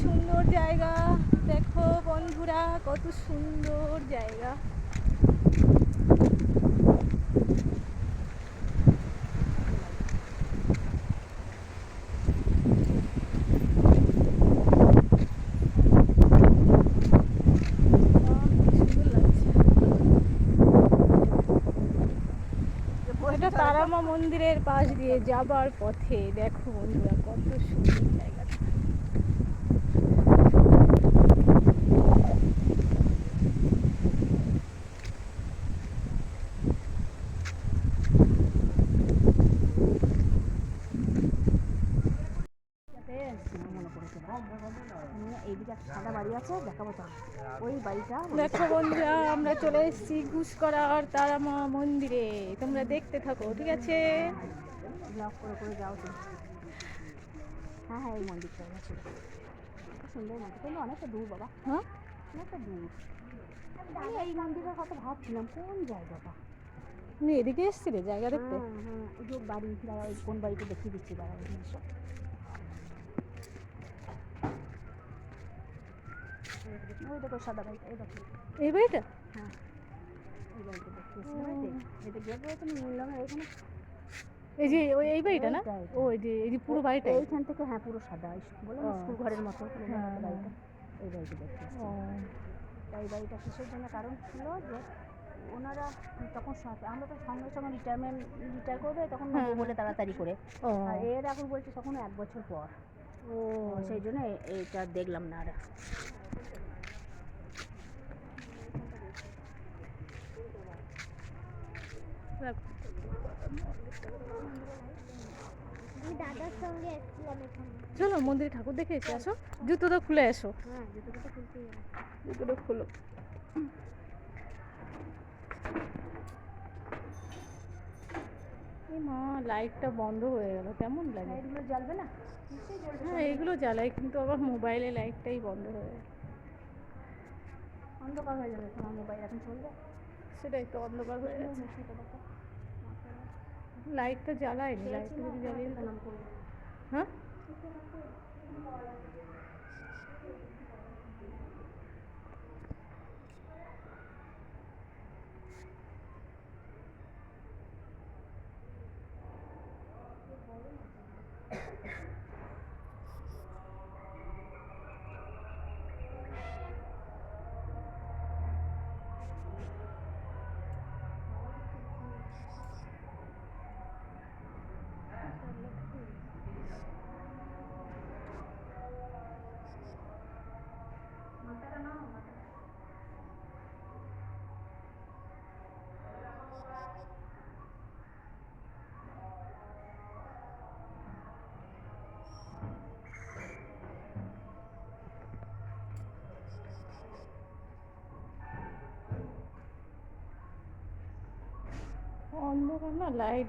সুন্দর জায়গা। দেখো বন্ধুরা, কত সুন্দর জায়গা। তারামা মন্দিরের পাশ দিয়ে যাবার পথে। দেখো বন্ধুরা, কত সুন্দর জায়গাটা এইদিকে একটা সাদা বাড়ি আছে দেখাবো তো। ওই বাড়িটা দেখো বন্ধুরা আমরা চলে এসেছি ঘুষকরার তারা মা মন্দিরে। তোমরা দেখতে থাকো ঠিক আছে? ব্লক করে করে যাও তো। হ্যাঁ হ্যাঁ এই মন্দিরটা সুন্দর। মন্দির। কিন্তু অনেকটা দূর বাবা। হ্যাঁ? অনেকটা দূর। আমি এই মন্দিরের কথা ভাবছিলাম কোন জায়গাটা? তুমি এদিকে এসছিলে জায়গা দেখতে? হ্যাঁ হ্যাঁ বাড়ি দাঁড়া কোন বাড়িতে দেখিয়ে দিচ্ছি দাঁড়া ওই দেখো সাদা বাড়িটা এই দেখো। এই বাড়িটা হ্যাঁ। এই বাড়িটা যে এটা গেট রয়েছে নীল রঙের এখানে? এই যে ওই এই বাড়িটা না? ও এই যে এই যে পুরো বাড়িটা এইখান থেকে হ্যাঁ পুরো সাদা বলে স্কুল ঘরের মতো হ্যাঁ, বাড়িটা এই বাড়িটা দেখতে তাই বাড়িটা কিসের জন্য? কারণ ছিল যে ওনারা তখন আমরা তো সঙ্গে সঙ্গে রিটায়ারমেন্ট রিটায়ার করবে তখন হ্যাঁ, বলে তাড়াতাড়ি করে। আর এর এখন বলছে তখন এক বছর পর। ও সেই জন্য এইটা দেখলাম না আর। চলো মন্দিরে ঠাকুর দেখে এসে আসো। জুতোটা খুলে এসো। হ্যাঁ জুতো জুতো জুতোটা খুলো। মা লাইটটা বন্ধ হয়ে গেল। কেমন লাগে? লাইটগুলো জ্বলবে না? হ্যাঁ এইগুলো জ্বালাই কিন্তু আবার মোবাইলে লাইটটাই বন্ধ হয়ে গেল অন্ধকার হয়ে যাবে তোমার মোবাইল এখন চলবে? সেটাই তো অন্ধকার হয়ে গেছে। লাইটটা জ্বালায়নি লাইটটা যদি জ্বালিয়ে হ্যাঁ? অন্ধকার না লাইট